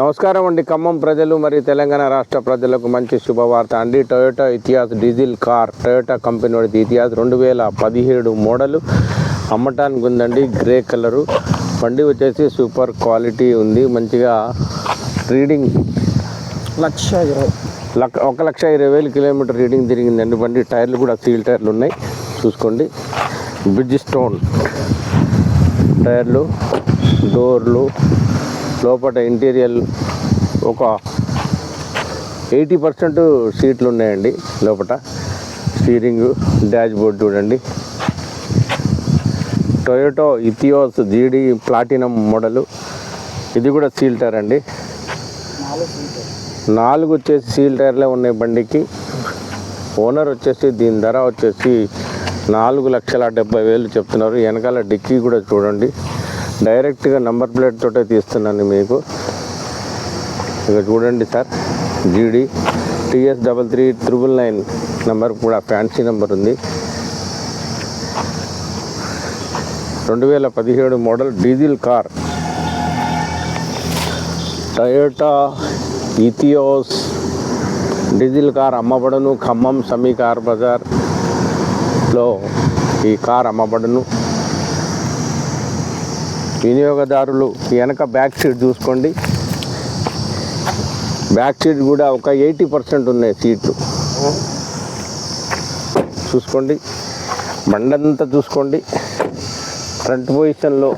నమస్కారం అండి. ఖమ్మం ప్రజలు మరియు తెలంగాణ రాష్ట్ర ప్రజలకు మంచి శుభవార్త అండి. Toyota Etios diesel car Toyota company వాడి ఇతిహాస్ రెండు వేల పదిహేడు మోడలు అమ్మటానికి ఉందండి. గ్రే కలరు బండి వచ్చేసి సూపర్ క్వాలిటీ ఉంది. మంచిగా రీడింగ్ లక్ష ఇరవై. లక్ ఒక లక్ష ఇరవై వేలు కిలోమీటర్ రీడింగ్ తిరిగిందండి బండి. టైర్లు కూడా సీల్ టైర్లు ఉన్నాయి. చూసుకోండి. బ్రిడ్జ్ స్టోన్ టైర్లు డోర్లు లోపల ఇంటీరియర్ ఒక ఎయిటీ పర్సెంట్ సీట్లు ఉన్నాయండి లోపల స్టీరింగ్ డాష్ బోర్డ్ చూడండి. Toyota Etios GD platinum model. ఇది కూడా సీల్ టైర్ అండి. నాలుగు వచ్చేసి సీల్ టైర్లే ఉన్నాయి బండికి. ఓనర్ వచ్చేసి దీని ధర వచ్చేసి నాలుగు లక్షల డెబ్బై వేలు చెప్తున్నారు. వెనకాల డిక్కీ కూడా చూడండి. డైరెక్ట్గా నంబర్ ప్లేట్ తోటే తీస్తున్నాను మీకు. ఇక చూడండి sir GD TS double three triple nine number కూడా ఫ్యాన్సీ నెంబర్ ఉంది. రెండు వేల పదిహేడు model diesel car. Toyota Etios diesel car అమ్మబడును ఖమ్మం సమీ కార్ బజార్లో ఈ కార్ అమ్మబడును. వినియోగదారులు వెనక బ్యాక్ సీట్ చూసుకోండి. బ్యాక్ సీట్ కూడా ఒక ఎయిటీ పర్సెంట్ ఉన్నాయి సీట్లు. చూసుకోండి. బండంతా చూసుకోండి. ఫ్రంట్ పొజిషన్లో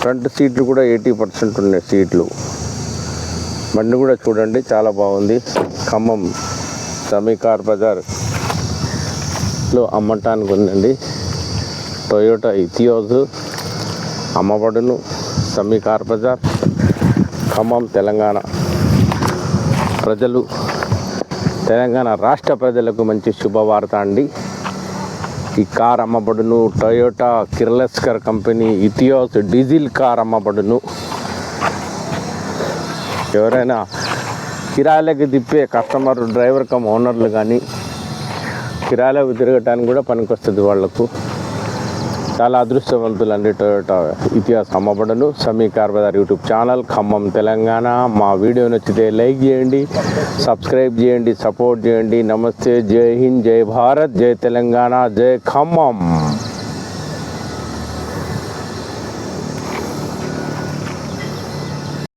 ఫ్రంట్ సీట్లు కూడా ఎయిటీ పర్సెంట్ ఉన్నాయి సీట్లు. బండి కూడా చూడండి చాలా బాగుంది. ఖమ్మం సమీకార్ బజార్లో అమ్మటానికి ఉందండి. టొయోటా ఇథియోజ్ అమ్మబడును సమీకార్ బజార్ ఖమ్మం తెలంగాణ. ప్రజలు తెలంగాణ రాష్ట్ర ప్రజలకు మంచి శుభవార్త అండి. ఈ కార్ అమ్మబడును Toyota Kirloskar company Etios diesel car అమ్మబడును. ఎవరైనా కిరాయిలకి తిప్పే కస్టమర్ డ్రైవర్ కమ్ ఓనర్లు కానీ కిరాయిలకు తిరగటానికి కూడా పనికొస్తుంది వాళ్ళకు. చాలా అదృష్టవంతులు అందేట ఇతిహాస అమ్మబడను. సమీ కార్బదార్ యూట్యూబ్ ఛానల్ ఖమ్మం తెలంగాణ. మా వీడియో నచ్చితే లైక్ చేయండి సబ్స్క్రైబ్ చేయండి సపోర్ట్ చేయండి. నమస్తే జై హింద్ జై భారత్ జై తెలంగాణ జై ఖమ్మం.